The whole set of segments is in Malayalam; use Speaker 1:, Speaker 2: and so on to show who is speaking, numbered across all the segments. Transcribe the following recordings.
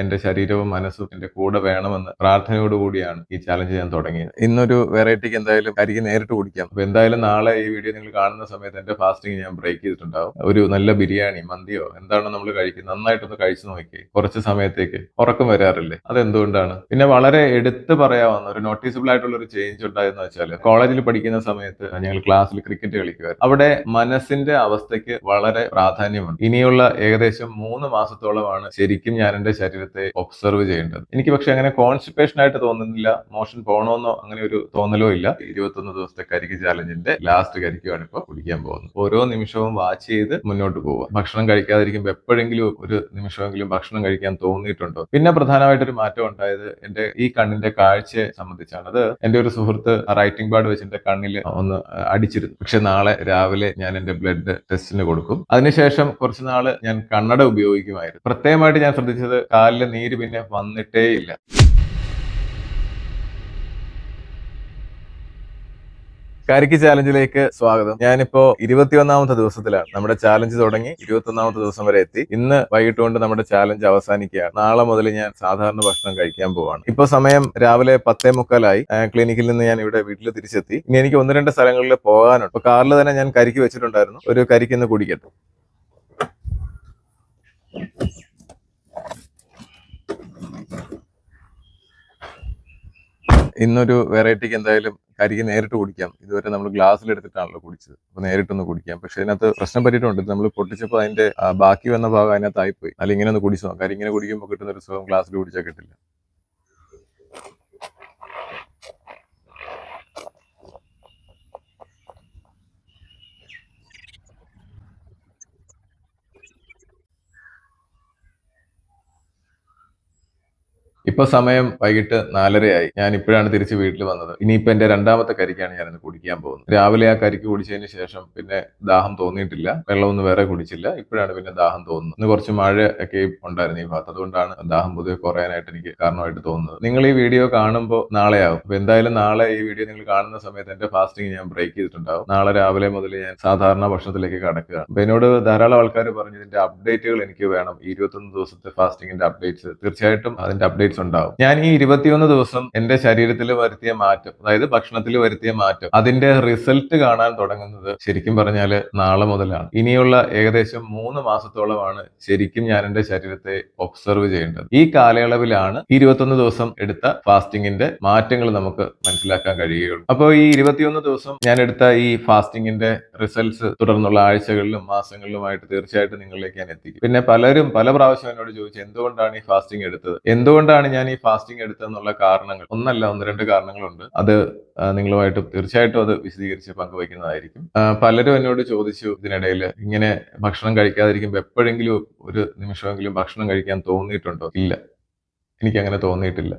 Speaker 1: എന്റെ ശരീരവും മനസ്സും എന്റെ കൂടെ വേണമെന്ന് പ്രാർത്ഥനയോടുകൂടിയാണ് ഈ ചാലഞ്ച് ഞാൻ തുടങ്ങിയത്. ഇന്നൊരു വെറൈറ്റിക്ക് എന്തായാലും അരിക്ക് നേരിട്ട് കുടിക്കാം. അപ്പൊ എന്തായാലും നാളെ ഈ വീഡിയോ നിങ്ങൾ കാണുന്ന സമയത്ത് എന്റെ ഫാസ്റ്റിംഗ് ഞാൻ ബ്രേക്ക് ചെയ്തിട്ടുണ്ടാവും. ഒരു നല്ല ബിരിയാണി മന്തിയോ എന്താണോ നമ്മൾ കഴിക്കുന്നത്? നന്നായിട്ടൊന്ന് കഴിച്ചു നോക്കി കുറച്ച് സമയത്തേക്ക് ഉറക്കം വരാറില്ലേ? അതെന്തുകൊണ്ടാണ്? പിന്നെ വളരെ എടുത്തു പറയാവുന്ന ഒരു നോട്ടീസബിൾ ആയിട്ടുള്ള ഒരു ചേഞ്ച് ഉണ്ടായെന്ന് വെച്ചാൽ കോളേജിൽ പഠിക്കുന്ന സമയത്ത് ഞങ്ങൾ ക്ലാസ്സിൽ ക്രിക്കറ്റ് കളിക്കുമായിരുന്നു അവിടെ മനസ്സിന്റെ അവസ്ഥയ്ക്ക് വളരെ പ്രാധാന്യമുണ്ട്. ഇനിയുള്ള ഏകദേശം മൂന്ന് മാസത്തോളമാണ് ശരിക്കും ഞാൻ എന്റെ ശരീരത്തെ ഒബ്സർവ് ചെയ്യേണ്ടത്. എനിക്ക് പക്ഷെ അങ്ങനെ കോൺസ്റ്റിപ്പേഷൻ ആയിട്ട് തോന്നുന്നില്ല. മോഷൻ പോകണമെന്നോ അങ്ങനെ ഒരു തോന്നലോ ഇല്ല. ഇരുപത്തൊന്ന് ദിവസത്തെ കരിക്ക് ചാലഞ്ചിന്റെ ലാസ്റ്റ് കരിക്കുമാണ് ഇപ്പോൾ കുടിക്കാൻ പോകുന്നത്. ഓരോ നിമിഷവും വാച്ച് ചെയ്ത് മുന്നോട്ട് പോവുക. ഭക്ഷണം കഴിക്കാതിരിക്കുമ്പോൾ എപ്പോഴെങ്കിലും ഒരു നിമിഷമെങ്കിലും ഭക്ഷണം കഴിക്കാൻ തോന്നിയിട്ടുണ്ടോ? പിന്നെ പ്രധാനമായിട്ടൊരു മാറ്റം ഉണ്ടായത് എന്റെ ഈ കണ്ണിന്റെ കാഴ്ചയെ സംബന്ധിച്ചാണ്. അത് എന്റെ ഒരു സുഹൃത്ത് റൈറ്റിംഗ് പാഡ് വെച്ച് എന്റെ കണ്ണിൽ ഒന്ന് അടിച്ചിരുന്നു. പക്ഷെ നാളെ രാവിലെ ഞാൻ എന്റെ ബ്ലഡ് ടെസ്റ്റിന് കൊടുക്കും. അതിനുശേഷം കുറച്ച് നാൾ ഞാൻ കണ്ണട ഉപയോഗിക്കുമായിരുന്നു. പ്രത്യേകമായിട്ട് ഞാൻ ശ്രദ്ധിച്ചത് കാലിലെ നീര് പിന്നെ വന്നിട്ടേ ഇല്ല കരിക്ക് ചാലഞ്ചിലേക്ക് സ്വാഗതം. ഞാനിപ്പോ ഇരുപത്തിയൊന്നാമത്തെ ദിവസത്തിലാണ്. നമ്മുടെ ചാലഞ്ച് തുടങ്ങി ഇരുപത്തൊന്നാമത്തെ ദിവസം വരെ എത്തി. ഇന്ന് വൈകിട്ട് കൊണ്ട് നമ്മുടെ ചാലഞ്ച് അവസാനിക്കുകയാണ്. നാളെ മുതൽ ഞാൻ സാധാരണ ഭക്ഷണം കഴിക്കാൻ പോവാണ്. ഇപ്പൊ സമയം രാവിലെ പത്തേ മുക്കാലായി. ക്ലിനിക്കിൽ നിന്ന് ഞാൻ ഇവിടെ വീട്ടിൽ തിരിച്ചെത്തി. ഇനി എനിക്ക് ഒന്ന് രണ്ട് സ്ഥലങ്ങളിൽ പോകാനുണ്ട്. ഇപ്പൊ കാറിൽ തന്നെ ഞാൻ കരിക്ക് വെച്ചിട്ടുണ്ടായിരുന്നു. ഒരു കരിക്ക് കുടിക്കട്ടെ. ഇന്നൊരു വെറൈറ്റിക്ക് എന്തായാലും കരിക്ക് നേരിട്ട് കുടിക്കാം. ഇതുവരെ നമ്മൾ ഗ്ലാസ്സിൽ എടുത്തിട്ടാണല്ലോ കുടിച്ചത്. അപ്പൊ നേരിട്ടൊന്ന് കുടിക്കാം. പക്ഷെ അതിനകത്ത് പ്രശ്നം പറ്റിയിട്ടുണ്ട്. നമ്മൾ പൊട്ടിച്ചപ്പോൾ അതിന്റെ ബാക്കി വന്ന ഭാഗം അതിനകത്തായിപ്പോയി. അല്ല ഇങ്ങനെ ഒന്ന് കുടിച്ചു. നോക്കാം ഇങ്ങനെ കുടിക്കുമ്പോൾ കിട്ടുന്ന ഒരു സുഖം ഗ്ലാസ്സിൽ കുടിച്ചാൽ കിട്ടില്ല. ഇപ്പൊ സമയം വൈകിട്ട് നാലരയായി. ഞാൻ ഇപ്പോഴാണ് തിരിച്ച് വീട്ടിൽ വന്നത്. ഇനിയിപ്പോ എന്റെ രണ്ടാമത്തെ കരിക്കാണ് ഞാനിന്ന് കുടിക്കാൻ പോകുന്നത്. രാവിലെ ആ കരിക്ക് കുടിച്ചതിന് ശേഷം പിന്നെ ദാഹം തോന്നിയിട്ടില്ല. വെള്ളമൊന്നും വേറെ കുടിച്ചില്ല. ഇപ്പോഴാണ് പിന്നെ ദാഹം തോന്നുന്നത്. ഇന്ന് കുറച്ച് മഴ ഒക്കെ ഉണ്ടായിരുന്നു ഈ ഭാഗത്ത്. അതുകൊണ്ടാണ് ദാഹം പൊതുവെ കുറയാനായിട്ട് എനിക്ക് കാരണമായിട്ട് തോന്നുന്നത്. നിങ്ങൾ ഈ വീഡിയോ കാണുമ്പോൾ നാളെയാവും. അപ്പൊ എന്തായാലും നാളെ ഈ വീഡിയോ നിങ്ങൾ കാണുന്ന സമയത്ത് എന്റെ ഫാസ്റ്റിംഗ് ഞാൻ ബ്രേക്ക് ചെയ്തിട്ടുണ്ടാവും. നാളെ രാവിലെ മുതൽ ഞാൻ സാധാരണ ഭക്ഷണത്തിലേക്ക് കടക്കുകയാണ്. അപ്പൊ എന്നോട് ധാരാളം ആൾക്കാർ പറഞ്ഞു ഇതിന്റെ അപ്ഡേറ്റുകൾ എനിക്ക് വേണം. ഇരുപത്തൊന്ന് ദിവസത്തെ ഫാസ്റ്റിംഗിന്റെ അപ്ഡേറ്റ്സ്. തീർച്ചയായിട്ടും അതിന്റെ അപ്ഡേറ്റ്സ് ഉണ്ടാവും. ഞാൻ ഈ ഇരുപത്തിയൊന്ന് ദിവസം എന്റെ ശരീരത്തിൽ വരുത്തിയ മാറ്റം അതായത് ഭക്ഷണത്തിൽ വരുത്തിയ മാറ്റം അതിന്റെ റിസൾട്ട് കാണാൻ തുടങ്ങുന്നത് ശരിക്കും പറഞ്ഞാൽ നാളെ മുതലാണ്. ഇനിയുള്ള ഏകദേശം മൂന്ന് മാസത്തോളമാണ് ശരിക്കും ഞാൻ എന്റെ ശരീരത്തെ ഒബ്സർവ് ചെയ്യേണ്ടത്. ഈ കാലയളവിലാണ് ഇരുപത്തൊന്ന് ദിവസം എടുത്ത ഫാസ്റ്റിംഗിന്റെ മാറ്റങ്ങൾ നമുക്ക് മനസ്സിലാക്കാൻ കഴിയുകയുള്ളൂ. അപ്പോൾ ഈ ഇരുപത്തിയൊന്ന് ദിവസം ഞാൻ എടുത്ത ഈ ഫാസ്റ്റിംഗിന്റെ റിസൾട്ട്സ് തുടർന്നുള്ള ആഴ്ചകളിലും മാസങ്ങളിലുമായിട്ട് തീർച്ചയായിട്ടും നിങ്ങളിലേക്ക് ഞാൻ എത്തിക്കും. പിന്നെ പലരും പല പ്രാവശ്യം എന്നോട് ചോദിച്ചു എന്തുകൊണ്ടാണ് ഈ ഫാസ്റ്റിംഗ് എടുത്തത്? എന്തുകൊണ്ടാണ് ഞാൻ ഈ ഫാസ്റ്റിംഗ് എടുത്തതെന്നുള്ള കാരണങ്ങൾ? ഒന്നല്ല ഒന്ന് രണ്ട് കാരണങ്ങളുണ്ട്. അത് നിങ്ങളുമായിട്ട് തീർച്ചയായിട്ടും അത് വിശദീകരിച്ച് പങ്കുവയ്ക്കുന്നതായിരിക്കും. പലരും എന്നോട് ചോദിച്ചു ഇതിനിടയിൽ ഇങ്ങനെ ഭക്ഷണം കഴിക്കാതിരിക്കുമ്പോൾ എപ്പോഴെങ്കിലും ഒരു നിമിഷമെങ്കിലും ഭക്ഷണം കഴിക്കാൻ തോന്നിയിട്ടുണ്ടോ? ഇല്ല. എനിക്ക് അങ്ങനെ തോന്നിയിട്ടില്ല.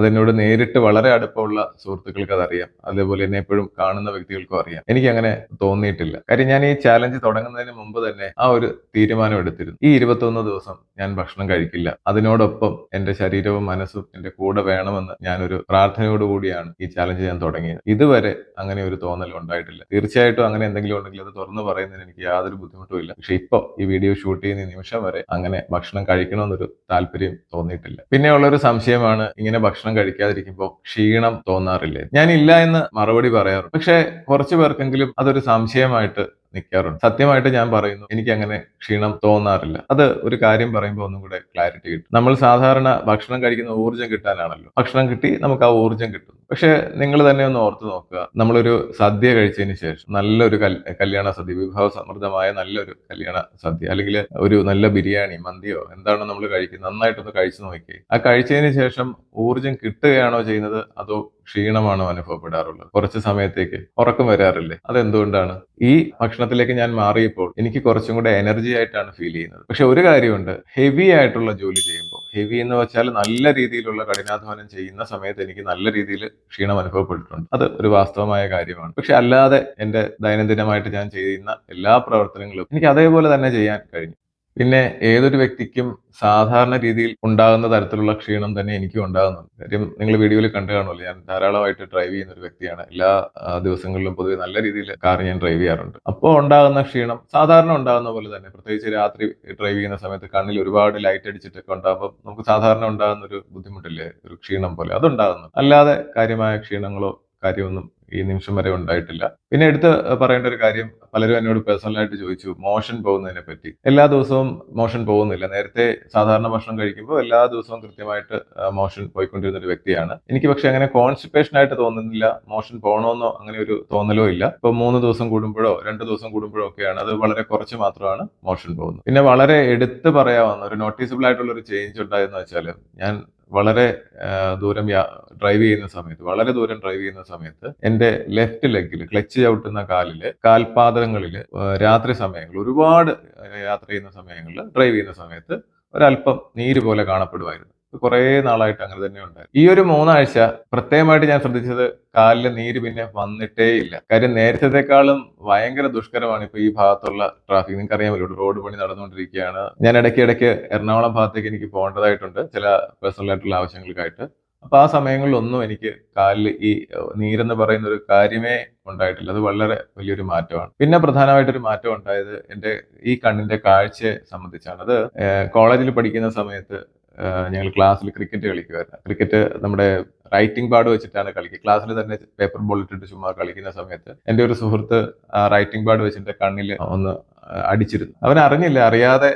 Speaker 1: അതെന്നോട് നേരിട്ട് വളരെ അടുപ്പമുള്ള സുഹൃത്തുക്കൾക്ക് അതറിയാം. അതേപോലെ എന്നെ എപ്പോഴും കാണുന്ന വ്യക്തികൾക്കും അറിയാം. എനിക്ക് അങ്ങനെ തോന്നിയിട്ടില്ല. കാര്യം ഞാൻ ഈ ചാലഞ്ച് തുടങ്ങുന്നതിന് മുമ്പ് തന്നെ ആ ഒരു തീരുമാനം എടുത്തിരുന്നു. ഈ ഇരുപത്തൊന്ന് ദിവസം ഞാൻ ഭക്ഷണം കഴിക്കില്ല. അതിനോടൊപ്പം എന്റെ ശരീരവും മനസ്സും എന്റെ കൂടെ വേണമെന്ന് ഞാനൊരു പ്രാർത്ഥനയോടുകൂടിയാണ് ഈ ചാലഞ്ച് ഞാൻ തുടങ്ങിയത്. ഇതുവരെ അങ്ങനെ ഒരു തോന്നൽ ഉണ്ടായിട്ടില്ല. തീർച്ചയായിട്ടും അങ്ങനെ എന്തെങ്കിലും ഉണ്ടെങ്കിൽ അത് തുറന്നു പറയുന്നതിന് എനിക്ക് യാതൊരു ബുദ്ധിമുട്ടും ഇല്ല പക്ഷെ ഇപ്പോൾ ഈ വീഡിയോ ഷൂട്ട് ചെയ്യുന്ന നിമിഷം വരെ അങ്ങനെ ഭക്ഷണം കഴിക്കണമെന്നൊരു താല്പര്യം തോന്നിയിട്ടില്ല. പിന്നെ ഉള്ളൊരു സംശയമാണ് ഇങ്ങനെ ഭക്ഷണം കഴിക്കാതിരിക്കുമ്പോൾ ക്ഷീണം തോന്നാറില്ലേ? ഞാനില്ല എന്ന് മറുപടി പറയാറുണ്ട് പക്ഷെ കുറച്ചു പേർക്കെങ്കിലും അതൊരു സംശയമായിട്ട് നിൽക്കാറുണ്ട് സത്യമായിട്ട് ഞാൻ പറയുന്നു എനിക്ക് അങ്ങനെ ക്ഷീണം തോന്നാറില്ല. അത് ഒരു കാര്യം പറയുമ്പോൾ ഒന്നും കൂടെ ക്ലാരിറ്റി കിട്ടും. നമ്മൾ സാധാരണ ഭക്ഷണം കഴിക്കുന്ന ഊർജം കിട്ടാനാണല്ലോ. ഭക്ഷണം കിട്ടി നമുക്ക് ആ ഊർജം കിട്ടും. പക്ഷെ നിങ്ങൾ തന്നെ ഒന്ന് ഓർത്തു നോക്കുക. നമ്മളൊരു സദ്യ കഴിച്ചതിന് ശേഷം നല്ലൊരു കല്യാണ സദ്യ വിഭവ സമൃദ്ധമായ നല്ലൊരു കല്യാണ സദ്യ അല്ലെങ്കിൽ ഒരു നല്ല ബിരിയാണി മന്തിയോ എന്താണോ നമ്മൾ കഴിക്കുന്നത് നന്നായിട്ടൊന്ന് കഴിച്ചു നോക്കി ആ കഴിച്ചതിന് ശേഷം ഊർജം കിട്ടുകയാണോ ചെയ്യുന്നത്? അതോ ക്ഷീണമാണോ അനുഭവപ്പെടാറുള്ളത്. കുറച്ച് സമയത്തേക്ക് ഉറക്കം വരാറില്ലേ? അതെന്തുകൊണ്ടാണ്? ഈ ഭക്ഷണത്തിലേക്ക് ഞാൻ മാറിയപ്പോൾ എനിക്ക് കുറച്ചും കൂടെ എനർജി ആയിട്ടാണ് ഫീൽ ചെയ്യുന്നത്. പക്ഷെ ഒരു കാര്യമുണ്ട്. ഹെവി ആയിട്ടുള്ള ജോലി ചെയ്യുമ്പോൾ ഹെവി എന്ന് വെച്ചാൽ നല്ല രീതിയിലുള്ള കഠിനാധ്വാനം ചെയ്യുന്ന സമയത്ത് എനിക്ക് നല്ല രീതിയിൽ ക്ഷീണം അനുഭവപ്പെട്ടിട്ടുണ്ട്. അത് ഒരു വാസ്തവമായ കാര്യമാണ്. പക്ഷെ അല്ലാതെ എന്റെ ദൈനംദിനമായിട്ട് ഞാൻ ചെയ്യുന്ന എല്ലാ പ്രവർത്തനങ്ങളും എനിക്ക് അതേപോലെ തന്നെ ചെയ്യാൻ കഴിഞ്ഞു. പിന്നെ ഏതൊരു വ്യക്തിക്കും സാധാരണ രീതിയിൽ ഉണ്ടാകുന്ന തരത്തിലുള്ള ക്ഷീണം തന്നെ എനിക്കും ഉണ്ടാകുന്നുണ്ട്. കാര്യം നിങ്ങൾ വീഡിയോയിൽ കണ്ടു കാണുമല്ലോ ഞാൻ ധാരാളമായിട്ട് ഡ്രൈവ് ചെയ്യുന്ന ഒരു വ്യക്തിയാണ്. എല്ലാ ദിവസങ്ങളിലും പൊതുവെ നല്ല രീതിയിൽ കാർ ഞാൻ ഡ്രൈവ് ചെയ്യാറുണ്ട്. അപ്പോൾ ഉണ്ടാകുന്ന ക്ഷീണം സാധാരണ ഉണ്ടാകുന്ന പോലെ തന്നെ പ്രത്യേകിച്ച് രാത്രി ഡ്രൈവ് ചെയ്യുന്ന സമയത്ത് കണ്ണിൽ ഒരുപാട് ലൈറ്റ് അടിച്ചിട്ടൊക്കെ ഉണ്ടാകുമ്പോൾ നമുക്ക് സാധാരണ ഉണ്ടാകുന്ന ഒരു ബുദ്ധിമുട്ടില്ലേ? ഒരു ക്ഷീണം പോലെ അതുണ്ടാകുന്നു. അല്ലാതെ കാര്യമായ ക്ഷീണങ്ങളോ കാര്യമൊന്നും ഈ നിമിഷം വരെ ഉണ്ടായിട്ടില്ല. പിന്നെ എടുത്ത് പറയേണ്ട ഒരു കാര്യം പലരും എന്നോട് പേഴ്സണലായിട്ട് ചോദിച്ചു മോഷൻ പോകുന്നതിനെ പറ്റി. എല്ലാ ദിവസവും മോഷൻ പോകുന്നില്ല. നേരത്തെ സാധാരണ ഭക്ഷണം കഴിക്കുമ്പോൾ എല്ലാ ദിവസവും കൃത്യമായിട്ട് മോഷൻ പോയിക്കൊണ്ടിരുന്ന ഒരു വ്യക്തിയാണ്. എനിക്ക് പക്ഷെ അങ്ങനെ കോൺസ്റ്റിപ്പേഷൻ ആയിട്ട് തോന്നുന്നില്ല. മോഷൻ പോകണമെന്നോ അങ്ങനെ ഒരു തോന്നലോ ഇല്ല. ഇപ്പൊ മൂന്ന് ദിവസം കൂടുമ്പോഴോ രണ്ട് ദിവസം കൂടുമ്പോഴോ ഒക്കെയാണ്. അത് വളരെ കുറച്ച് മാത്രമാണ് മോഷൻ പോകുന്നത്. പിന്നെ വളരെ എടുത്ത് പറയാവുന്ന ഒരു നോട്ടീസബിൾ ആയിട്ടുള്ള ഒരു ചേഞ്ച് ഉണ്ടായെന്ന് വെച്ചാൽ ഞാൻ വളരെ ദൂരം ഡ്രൈവ് ചെയ്യുന്ന സമയത്ത് വളരെ ദൂരം ഡ്രൈവ് ചെയ്യുന്ന സമയത്ത് എന്റെ ലെഫ്റ്റ് ലെഗിൽ ക്ലച്ച് ചവിട്ടുന്ന കാലിൽ കാൽപാദങ്ങളിൽ രാത്രി സമയങ്ങളിൽ ഒരുപാട് യാത്ര ചെയ്യുന്ന സമയങ്ങളിൽ ഡ്രൈവ് ചെയ്യുന്ന സമയത്ത് ഒരല്പം നീര് പോലെ കാണപ്പെടുമായിരുന്നു. കുറേ നാളായിട്ട് അങ്ങനെ തന്നെ ഉണ്ടായിരുന്നു ഈ ഒരു മൂന്നാഴ്ച പ്രത്യേകമായിട്ട് ഞാൻ ശ്രദ്ധിച്ചത് കാലിൽ നീര് പിന്നെ വന്നിട്ടേ ഇല്ല കാര്യം നേരത്തെക്കാളും ഭയങ്കര ദുഷ്കരമാണ് ഇപ്പൊ ഈ ഭാഗത്തുള്ള ട്രാഫിക്. നിങ്ങൾക്ക് അറിയാമല്ലോ റോഡ് പണി നടന്നുകൊണ്ടിരിക്കുകയാണ്. ഞാൻ ഇടയ്ക്ക് ഇടയ്ക്ക് എറണാകുളം ഭാഗത്തേക്ക് എനിക്ക് പോകേണ്ടതായിട്ടുണ്ട് ചില പേഴ്സണൽ ആയിട്ടുള്ള ആവശ്യങ്ങൾക്കായിട്ട്. അപ്പൊ ആ സമയങ്ങളിലൊന്നും എനിക്ക് കാലിൽ ഈ നീരെന്ന് പറയുന്ന ഒരു കാര്യമേ ഉണ്ടായിട്ടില്ല. അത് വളരെ വലിയൊരു മാറ്റമാണ്. പിന്നെ പ്രധാനമായിട്ടൊരു മാറ്റം ഉണ്ടായത് എന്റെ ഈ കണ്ണിന്റെ കാഴ്ചയെ സംബന്ധിച്ചാണ്. അത് കോളേജിൽ പഠിക്കുന്ന സമയത്ത് ഞങ്ങൾ ക്ലാസ്സിൽ ക്രിക്കറ്റ് കളിക്കുമായിരുന്നു ക്രിക്കറ്റ് നമ്മുടെ റൈറ്റിംഗ് പാഡ് വെച്ചിട്ടാണ് കളിക്കുക. ക്ലാസ്സിൽ തന്നെ പേപ്പർ ബോൾ ഇട്ടിട്ട് ചുമ്മാ കളിക്കുന്ന സമയത്ത് എന്റെ ഒരു സുഹൃത്ത് റൈറ്റിംഗ് പാഡ് വെച്ചിട്ട് കണ്ണിൽ ഒന്ന് അടിച്ചിരുന്നു. അവൻ അറിഞ്ഞില്ല അറിയാതെ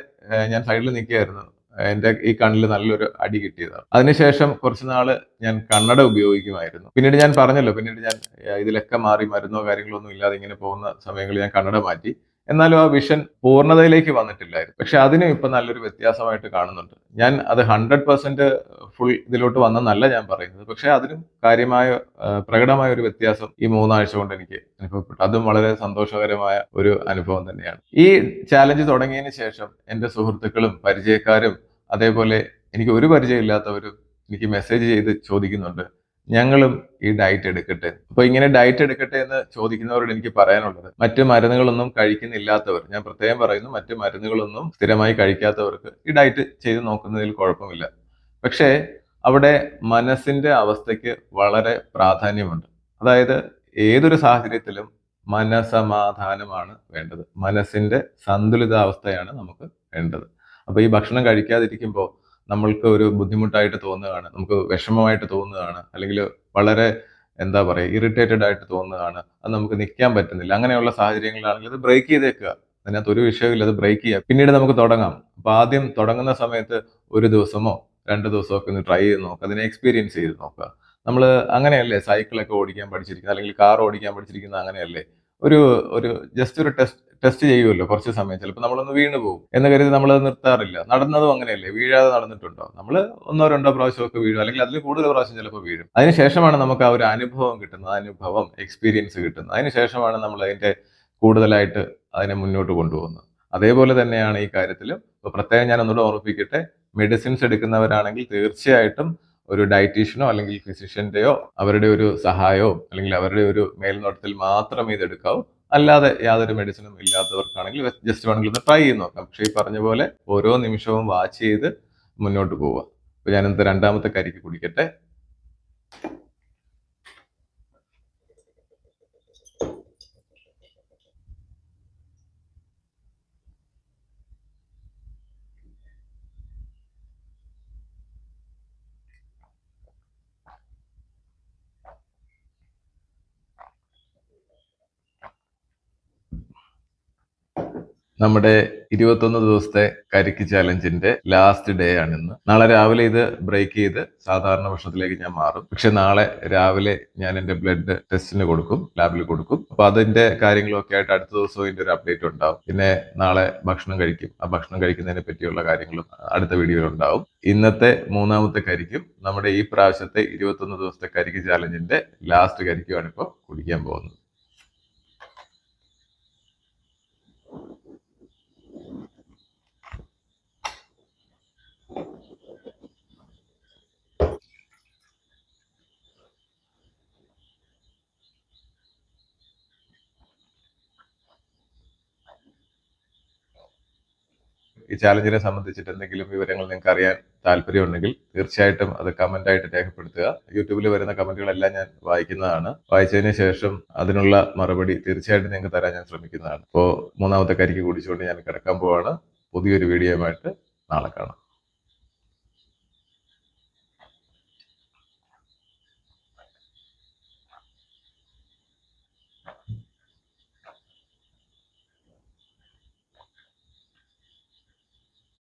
Speaker 1: ഞാൻ സൈഡിൽ നിൽക്കുകയായിരുന്നു. എന്റെ ഈ കണ്ണിൽ നല്ലൊരു അടി കിട്ടിയതാണ്. അതിനുശേഷം കുറച്ച് നാൾ ഞാൻ കണ്ണട ഉപയോഗിക്കുമായിരുന്നു. പിന്നീട് ഞാൻ പറഞ്ഞല്ലോ പിന്നീട് ഞാൻ ഇതിലൊക്കെ മാറി മരുന്നോ കാര്യങ്ങളോ ഒന്നും ഇല്ലാതെ ഇങ്ങനെ പോകുന്ന സമയങ്ങളിൽ ഞാൻ കണ്ണട മാറ്റി. എന്നാലും ആ വിഷൻ പൂർണതയിലേക്ക് വന്നിട്ടില്ലായിരുന്നു. പക്ഷെ അതിനും ഇപ്പൊ നല്ലൊരു വ്യത്യാസമായിട്ട് കാണുന്നുണ്ട്. ഞാൻ അത് ഹൺഡ്രഡ് പെർസെന്റ് ഫുൾ ഇതിലോട്ട് വന്നെന്നല്ല ഞാൻ പറയുന്നത്. പക്ഷെ അതിനും കാര്യമായ പ്രകടമായ ഒരു വ്യത്യാസം ഈ മൂന്നാഴ്ച കൊണ്ട് എനിക്ക് അനുഭവപ്പെട്ടു. അതും വളരെ സന്തോഷകരമായ ഒരു അനുഭവം തന്നെയാണ്. ഈ ചാലഞ്ച് തുടങ്ങിയതിന് ശേഷം എന്റെ സുഹൃത്തുക്കളും പരിചയക്കാരും അതേപോലെ എനിക്ക് ഒരു പരിചയമില്ലാത്തവരും എനിക്ക് മെസ്സേജ് ചെയ്ത് ചോദിക്കുന്നുണ്ട്. ഞങ്ങളും ഈ ഡയറ്റ് എടുക്കട്ടെ. അപ്പൊ ഇങ്ങനെ ഡയറ്റ് എടുക്കട്ടെ എന്ന് ചോദിക്കുന്നവരോട് എനിക്ക് പറയാനുള്ളത് മറ്റ് മരുന്നുകളൊന്നും കഴിക്കുന്നില്ലാത്തവർ ഞാൻ പ്രത്യേകം പറയുന്നു മറ്റ് മരുന്നുകളൊന്നും സ്ഥിരമായി കഴിക്കാത്തവർക്ക് ഈ ഡയറ്റ് ചെയ്ത് നോക്കുന്നതിൽ കുഴപ്പമില്ല. പക്ഷേ അവിടെ മനസ്സിന്റെ അവസ്ഥയ്ക്ക് വളരെ പ്രാധാന്യമുണ്ട്. അതായത് ഏതൊരു സാഹചര്യത്തിലും മനസമാധാനമാണ് വേണ്ടത്. മനസ്സിന്റെ സന്തുലിതാവസ്ഥയാണ് നമുക്ക് വേണ്ടത്. അപ്പൊ ഈ ഭക്ഷണം കഴിക്കാതിരിക്കുമ്പോൾ നമ്മൾക്ക് ഒരു ബുദ്ധിമുട്ടായിട്ട് തോന്നുകയാണ് നമുക്ക് വിഷമമായിട്ട് തോന്നുകയാണ് അല്ലെങ്കിൽ വളരെ എന്താ പറയുക ഇറിറ്റേറ്റഡ് ആയിട്ട് തോന്നുകയാണ് അത് നമുക്ക് നിൽക്കാൻ പറ്റുന്നില്ല. അങ്ങനെയുള്ള സാഹചര്യങ്ങളാണെങ്കിൽ അത് ബ്രേക്ക് ചെയ്തേക്കുക. അതിനകത്ത് ഒരു വിഷയമില്ല അത് ബ്രേക്ക് ചെയ്യുക. പിന്നീട് നമുക്ക് തുടങ്ങാം. അപ്പോൾ ആദ്യം തുടങ്ങുന്ന സമയത്ത് ഒരു ദിവസമോ രണ്ട് ദിവസമോ ഒക്കെ ഒന്ന് ട്രൈ ചെയ്ത് നോക്കുക. അതിനെ എക്സ്പീരിയൻസ് ചെയ്ത് നോക്കുക. നമ്മൾ അങ്ങനെയല്ലേ സൈക്കിളൊക്കെ ഓടിക്കാൻ പഠിച്ചിരിക്കുന്നത്? അല്ലെങ്കിൽ കാർ ഓടിക്കാൻ പഠിച്ചിരിക്കുന്നത് അങ്ങനെയല്ലേ? ഒരു ഒരു ജസ്റ്റ് ഒരു ടെസ്റ്റ് ടെസ്റ്റ് ചെയ്യുമല്ലോ കുറച്ച് സമയം. ചിലപ്പോൾ നമ്മളൊന്ന് വീണ് പോകും എന്ന് കരുതി നമ്മൾ നിർത്താറില്ല. നടന്നതും അങ്ങനെയല്ലേ? വീഴാതെ നടന്നിട്ടുണ്ടോ? നമ്മൾ ഒന്നോ രണ്ടോ പ്രാവശ്യമൊക്കെ വീഴും. അല്ലെങ്കിൽ അതിൽ കൂടുതൽ പ്രാവശ്യം ചിലപ്പോൾ വീഴും. അതിനുശേഷമാണ് നമുക്ക് ആ ഒരു അനുഭവം കിട്ടുന്നത്. അനുഭവം എക്സ്പീരിയൻസ് കിട്ടുന്നത്. അതിനുശേഷമാണ് നമ്മൾ അതിന്റെ കൂടുതലായിട്ട് അതിനെ മുന്നോട്ട് കൊണ്ടുപോകുന്നത്. അതേപോലെ തന്നെയാണ് ഈ കാര്യത്തിലും. പ്രത്യേകം ഞാൻ ഒന്നുകൂടെ ഓർമ്മിപ്പിക്കട്ടെ. മെഡിസിൻസ് എടുക്കുന്നവരാണെങ്കിൽ തീർച്ചയായിട്ടും ഒരു ഡയറ്റീഷ്യനോ അല്ലെങ്കിൽ ഫിസിഷ്യന്റെയോ അവരുടെ ഒരു സഹായമോ അല്ലെങ്കിൽ അവരുടെ ഒരു മേൽനോട്ടത്തിൽ മാത്രമേ ഇത് എടുക്കാവൂ അല്ലാതെ യാതൊരു മെഡിസിനും ഇല്ലാത്തവർക്കാണെങ്കിൽ ജസ്റ്റ് വേണമെങ്കിൽ ട്രൈ ചെയ്ത് നോക്കാം. പക്ഷേ ഈ പറഞ്ഞ പോലെ ഓരോ നിമിഷവും വാച്ച് ചെയ്ത് മുന്നോട്ട് പോവുക. അപ്പൊ ഞാനിന്നത്തെ രണ്ടാമത്തെ കരിക്ക് കുടിക്കട്ടെ. നമ്മുടെ ഇരുപത്തൊന്ന് ദിവസത്തെ കരിക്ക് ചാലഞ്ചിന്റെ ലാസ്റ്റ് ഡേ ആണ് ഇന്ന് നാളെ രാവിലെ ഇത് ബ്രേക്ക് ചെയ്ത് സാധാരണ ഭക്ഷണത്തിലേക്ക് ഞാൻ മാറും. പക്ഷെ നാളെ രാവിലെ ഞാൻ എന്റെ ബ്ലഡ് ടെസ്റ്റിന് കൊടുക്കും ലാബിൽ കൊടുക്കും. അപ്പൊ അതിന്റെ കാര്യങ്ങളൊക്കെ ആയിട്ട് അടുത്ത ദിവസവും ഇതിന്റെ ഒരു അപ്ഡേറ്റ് ഉണ്ടാവും. പിന്നെ നാളെ ഭക്ഷണം കഴിക്കും. ആ ഭക്ഷണം കഴിക്കുന്നതിനെ പറ്റിയുള്ള കാര്യങ്ങളും അടുത്ത വീഡിയോയിൽ ഉണ്ടാവും. ഇന്നത്തെ മൂന്നാമത്തെ കരിക്കും നമ്മുടെ ഈ പ്രാവശ്യത്തെ ഇരുപത്തൊന്ന് ദിവസത്തെ കരിക്ക് ചാലഞ്ചിന്റെ ലാസ്റ്റ് കരിക്കുമാണ് ഇപ്പോൾ കുടിക്കാൻ പോകുന്നത്. ഈ ചാലഞ്ചിനെ സംബന്ധിച്ചിട്ട് എന്തെങ്കിലും വിവരങ്ങൾ നിങ്ങൾക്ക് അറിയാൻ താല്പര്യമുണ്ടെങ്കിൽ തീർച്ചയായിട്ടും അത് കമന്റ് ആയിട്ട് രേഖപ്പെടുത്തുക. യൂട്യൂബിൽ വരുന്ന കമന്റുകളെല്ലാം ഞാൻ വായിക്കുന്നതാണ്. വായിച്ചതിന് ശേഷം അതിനുള്ള മറുപടി തീർച്ചയായിട്ടും നിങ്ങൾക്ക് തരാൻ ഞാൻ ശ്രമിക്കുന്നതാണ്. അപ്പോൾ മൂന്നാമത്തെ കരിക്ക് കുടിച്ചുകൊണ്ട് ഞാൻ കിടക്കാൻ പോവാണ്. പുതിയൊരു വീഡിയോയുമായിട്ട് നാളെ കാണാം.